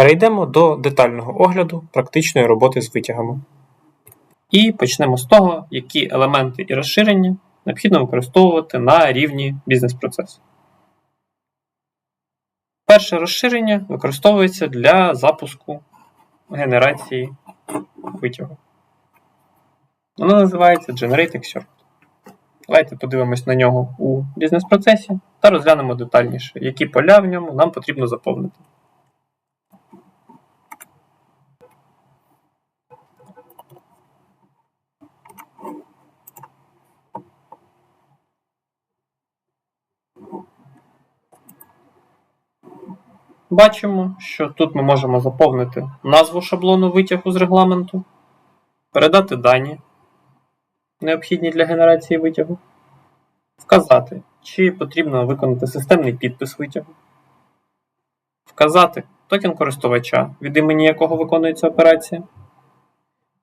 Перейдемо до детального огляду практичної роботи з витягами. І почнемо з того, які елементи і розширення необхідно використовувати на рівні бізнес-процесу. Перше розширення використовується для запуску генерації витягу. Воно називається Generate Excerpt. Давайте подивимось на нього у бізнес-процесі та розглянемо детальніше, які поля в ньому нам потрібно заповнити. Бачимо, що тут ми можемо заповнити назву шаблону витягу з регламенту, передати дані, необхідні для генерації витягу, вказати, чи потрібно виконати системний підпис витягу, вказати токен користувача, від імені якого виконується операція,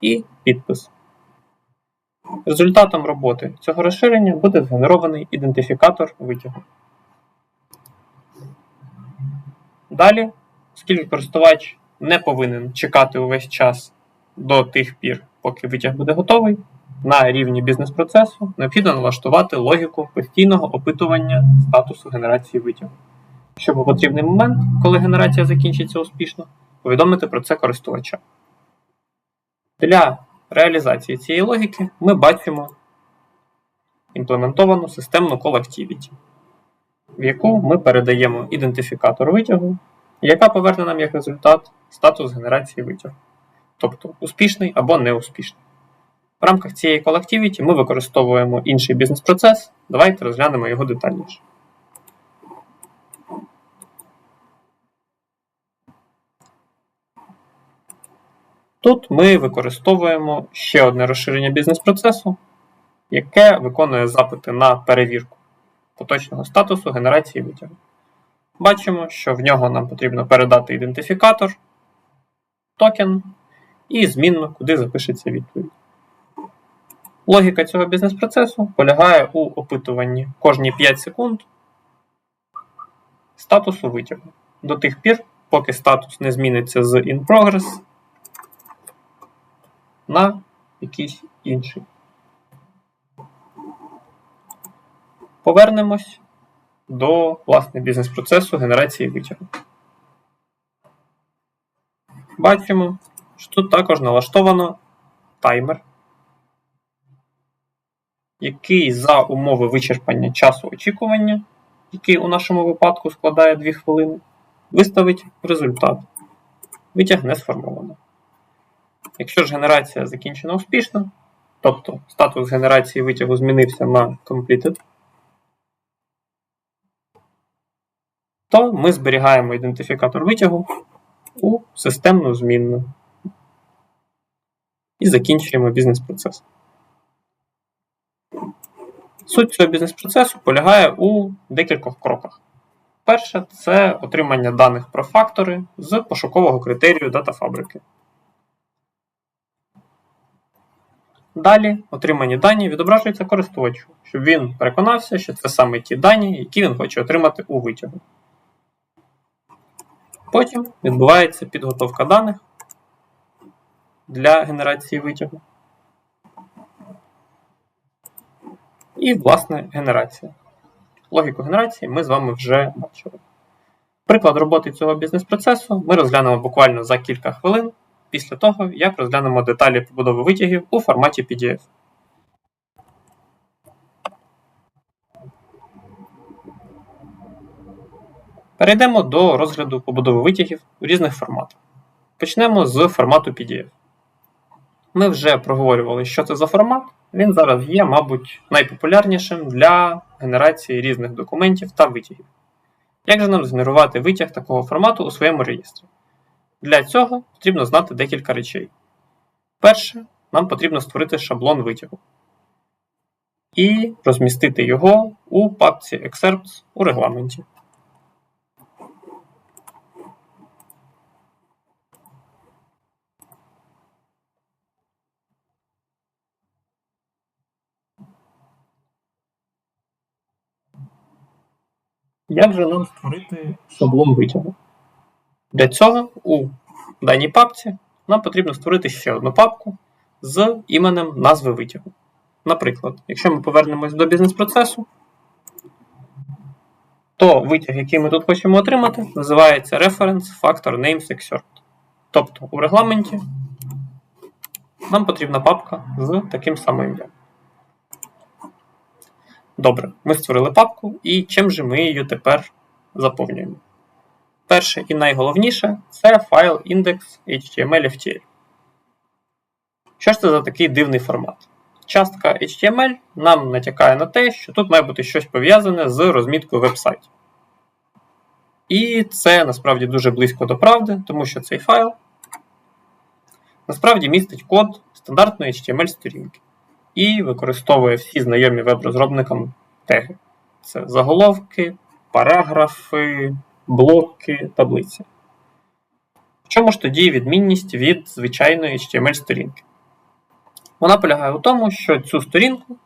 і підпис. Результатом роботи цього розширення буде згенерований ідентифікатор витягу. Далі, оскільки користувач не повинен чекати увесь час до тих пір, поки витяг буде готовий, на рівні бізнес-процесу необхідно налаштувати логіку постійного опитування статусу генерації витягу, щоб у потрібний момент, коли генерація закінчиться успішно, повідомити про це користувача. Для реалізації цієї логіки ми бачимо імплементовану системну Call в яку ми передаємо ідентифікатор витягу, яка поверне нам як результат статус генерації витягу, тобто успішний або неуспішний. В рамках цієї Activity ми використовуємо інший бізнес-процес. Давайте розглянемо його детальніше. Тут ми використовуємо ще одне розширення бізнес-процесу, яке виконує запити на перевірку поточного статусу генерації витягу. Бачимо, що в нього нам потрібно передати ідентифікатор, токен і змінну, куди запишеться відповідь. Логіка цього бізнес-процесу полягає у опитуванні кожні 5 секунд статусу витягу до тих пір, поки статус не зміниться з in progress на якийсь інший. Повернемось до власне бізнес-процесу генерації витягу. Бачимо, що тут також налаштовано таймер, який за умови вичерпання часу очікування, який у нашому випадку складає 2 хвилини, виставить результат. Витяг не сформовано. Якщо ж генерація закінчена успішно, тобто статус генерації витягу змінився на completed, то ми зберігаємо ідентифікатор витягу у системну змінну і закінчуємо бізнес-процес. Суть цього бізнес-процесу полягає у декількох кроках. Перше це отримання даних про фактори з пошукового критерію датафабрики. Далі отримані дані відображуються користувачу, щоб він переконався, що це саме ті дані, які він хоче отримати у витягу. Потім відбувається підготовка даних для генерації витягу. І, власне, генерація. Логіку генерації ми з вами вже бачили. Приклад роботи цього бізнес-процесу ми розглянемо буквально за кілька хвилин після того, як розглянемо деталі побудови витягів у форматі PDF. Перейдемо до розгляду побудови витягів у різних форматах. Почнемо з формату PDF. Ми вже проговорювали, що це за формат. Він зараз є, мабуть, найпопулярнішим для генерації різних документів та витягів. Як же нам згенерувати витяг такого формату у своєму реєстрі? Для цього потрібно знати декілька речей. Перше, нам потрібно створити шаблон витягу і розмістити його у папці Excerpts у регламенті. Як же нам створити шаблон витягу? Для цього у даній папці нам потрібно створити ще одну папку з іменем назви витягу. Наприклад, якщо ми повернемось до бізнес-процесу, то витяг, який ми тут хочемо отримати, називається Reference Factor Names Excerpt. Тобто у регламенті нам потрібна папка з таким самим ім'ям. Добре, ми створили папку, і чим же ми її тепер заповнюємо? Перше і найголовніше це файл index.html.ftl. Що ж це за такий дивний формат? Частка HTML нам натякає на те, що тут має бути щось пов'язане з розміткою веб-сайтів. І це насправді дуже близько до правди, тому що цей файл насправді містить код стандартної HTML-сторінки і використовує всі знайомі веб-розробникам теги. Це заголовки, параграфи, блоки, таблиці. В чому ж тоді відмінність від звичайної HTML-сторінки? Вона полягає у тому, що цю сторінку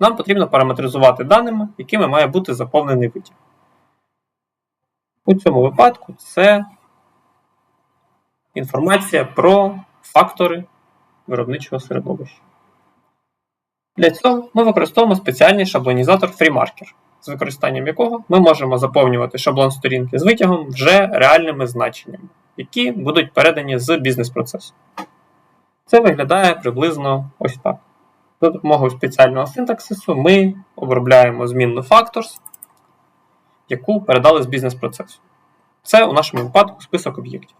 нам потрібно параметризувати даними, якими має бути заповнений витяг. У цьому випадку це інформація про фактори виробничого середовища. Для цього ми використовуємо спеціальний шаблонізатор FreeMarker, з використанням якого ми можемо заповнювати шаблон сторінки з витягом вже реальними значеннями, які будуть передані з бізнес-процесу. Це виглядає приблизно ось так. За допомогою спеціального синтаксису ми обробляємо змінну factors, яку передали з бізнес-процесу. Це у нашому випадку список об'єктів.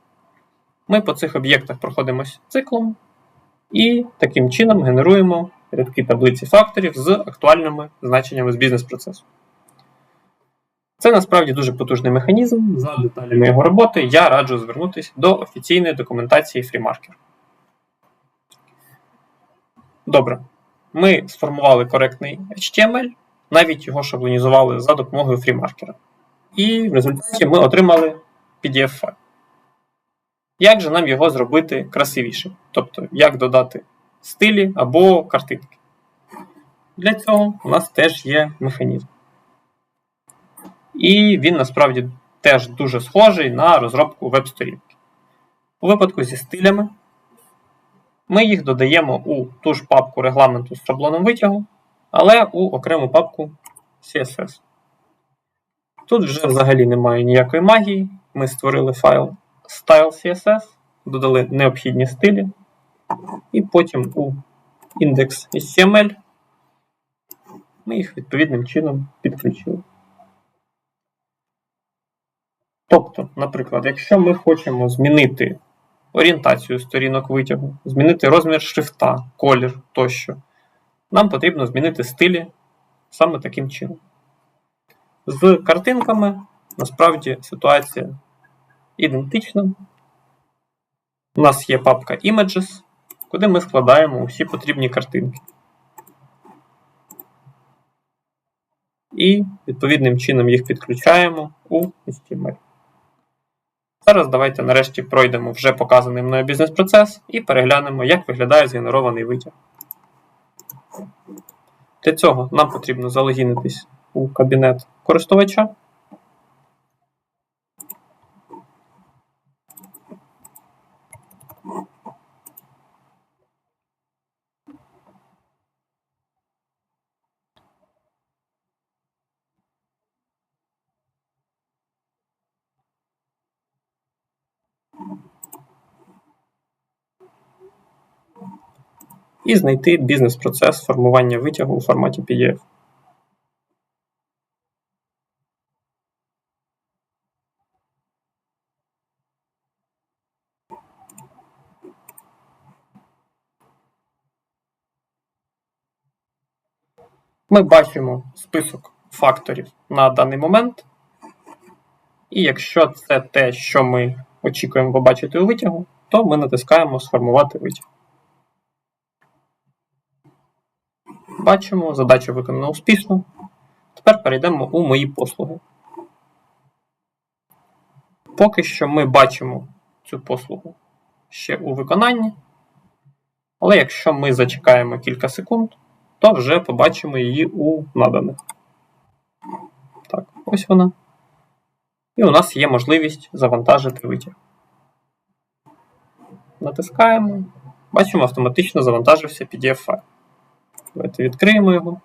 Ми по цих об'єктах проходимось циклом і таким чином генеруємо рядки таблиці факторів з актуальними значеннями з бізнес-процесу. Це насправді дуже потужний механізм. За деталями його роботи я раджу звернутися до офіційної документації FreeMarker. Добре. Ми сформували коректний HTML, навіть його шаблонізували за допомогою FreeMarker. І в результаті ми отримали PDF-файл. Як же нам його зробити красивіше? Тобто, як додати стилі або картинки? Для цього у нас теж є механізм. І він насправді теж дуже схожий на розробку веб-сторінки. У випадку зі стилями ми їх додаємо у ту ж папку регламенту з шаблоном витягу, але у окрему папку CSS. Тут вже взагалі немає ніякої магії. Ми створили файл style.css, додали необхідні стилі, і потім у index.html ми їх відповідним чином підключили. Тобто, наприклад, якщо ми хочемо змінити орієнтацію сторінок витягу, змінити розмір шрифта, колір тощо, нам потрібно змінити стилі саме таким чином. З картинками насправді ситуація ідентична. У нас є папка Images, куди ми складаємо усі потрібні картинки. І відповідним чином їх підключаємо у HTML. Зараз давайте нарешті пройдемо вже показаний мною бізнес-процес і переглянемо, як виглядає згенерований витяг. Для цього нам потрібно залогінитись у кабінет користувача. І знайти бізнес-процес формування витягу у форматі PDF. Ми бачимо список факторів на даний момент. І якщо це те, що ми очікуємо побачити у витягу, то ми натискаємо Сформувати витяг. Бачимо, задача виконана успішно. Тепер перейдемо у мої послуги. Поки що ми бачимо цю послугу ще у виконанні. Але якщо ми зачекаємо кілька секунд, то вже побачимо її у наданих. Так, ось вона. І у нас є можливість завантажити витяг. Натискаємо. Бачимо, автоматично завантажився PDF-файл. Давайте відкриємо його.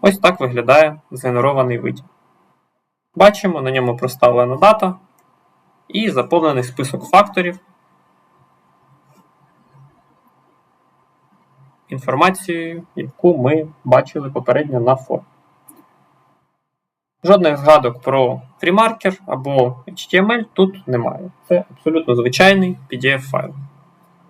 Ось так виглядає згенерований витяг. Бачимо, на ньому проставлена дата і заповнений список факторів. Інформацією, яку ми бачили попередньо на формі. Жодних згадок про FreeMarker або HTML тут немає. Це абсолютно звичайний PDF-файл.